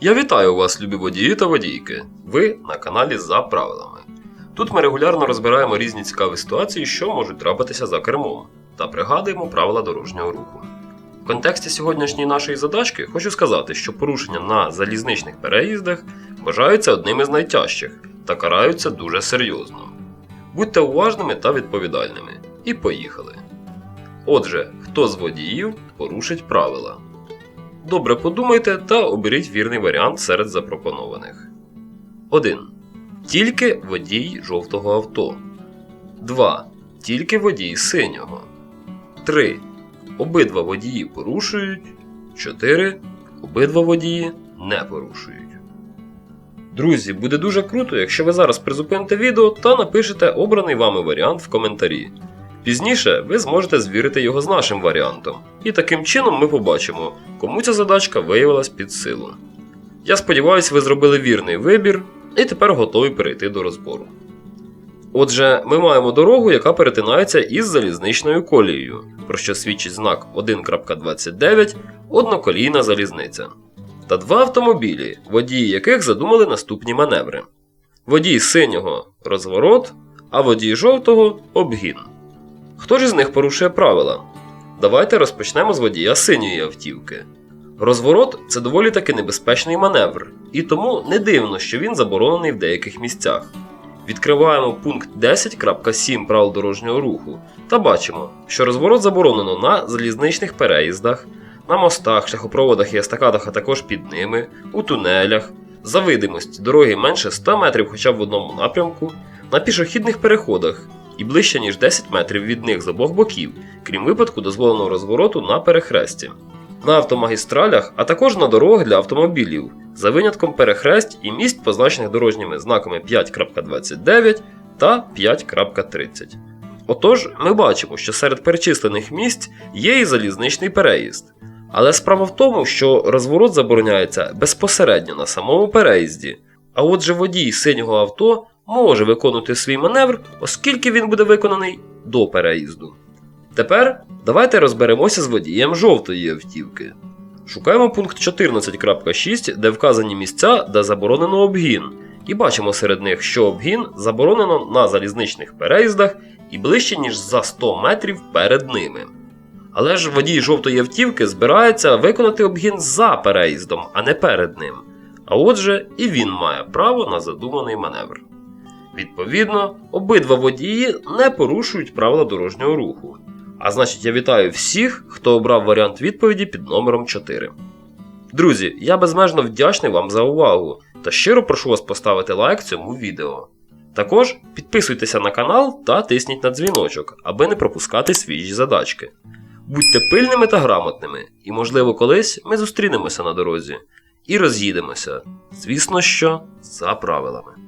Я вітаю вас, любі водії та водійки. Ви на каналі за правилами. Тут ми регулярно розбираємо різні цікаві ситуації, що можуть трапитися за кермом, та пригадуємо правила дорожнього руху. В контексті сьогоднішньої нашої задачки хочу сказати, що порушення на залізничних переїздах вважаються одними з найтяжчих та караються дуже серйозно. Будьте уважними та відповідальними. І поїхали. Отже, хто з водіїв порушить правила? Добре подумайте та оберіть вірний варіант серед запропонованих. 1. Тільки водій жовтого авто. 2. Тільки водій синього. 3. Обидва водії порушують. 4. Обидва водії не порушують. Друзі, буде дуже круто, якщо ви зараз призупините відео та напишете обраний вами варіант в коментарі. Пізніше ви зможете звірити його з нашим варіантом, і таким чином ми побачимо, кому ця задачка виявилась під силу. Я сподіваюся, ви зробили вірний вибір і тепер готові перейти до розбору. Отже, ми маємо дорогу, яка перетинається із залізничною колією, про що свідчить знак 1.29 одноколійна залізниця. Та два автомобілі, водії яких задумали наступні маневри: водій синього розворот, а водій жовтого обгін. Хто ж із них порушує правила? Давайте розпочнемо з водія синьої автівки. Розворот це доволі таки небезпечний маневр, і тому не дивно, що він заборонений в деяких місцях. Відкриваємо пункт 10.7 правил дорожнього руху та бачимо, що розворот заборонено на залізничних переїздах, на мостах, шляхопроводах і естакадах, а також під ними, у тунелях, за видимості дороги менше 100 метрів хоча б в одному напрямку, на пішохідних переходах і ближче ніж 10 метрів від них з обох боків, крім випадку дозволеного розвороту на перехресті. На автомагістралях, а також на дорогах для автомобілів, за винятком перехресть і місць, позначених дорожніми знаками 5.29 та 5.30. Отож, ми бачимо, що серед перечислених місць є і залізничний переїзд. Але справа в тому, що розворот забороняється безпосередньо на самому переїзді, а отже водій синього авто може виконувати свій маневр, оскільки він буде виконаний до переїзду. Тепер давайте розберемося з водієм жовтої автівки. Шукаємо пункт 14.6, де вказані місця, де заборонено обгін, і бачимо серед них, що обгін заборонено на залізничних переїздах і ближче, ніж за 100 метрів перед ними. Але ж водій жовтої автівки збирається виконати обгін за переїздом, а не перед ним. А отже, і він має право на задуманий маневр. Відповідно, обидва водії не порушують правила дорожнього руху. А значить, я вітаю всіх, хто обрав варіант відповіді під номером 4. Друзі, я безмежно вдячний вам за увагу та щиро прошу вас поставити лайк цьому відео. Також підписуйтеся на канал та тисніть на дзвіночок, аби не пропускати свіжі задачки. Будьте пильними та грамотними, і, можливо, колись ми зустрінемося на дорозі і роз'їдемося. Звісно, що за правилами.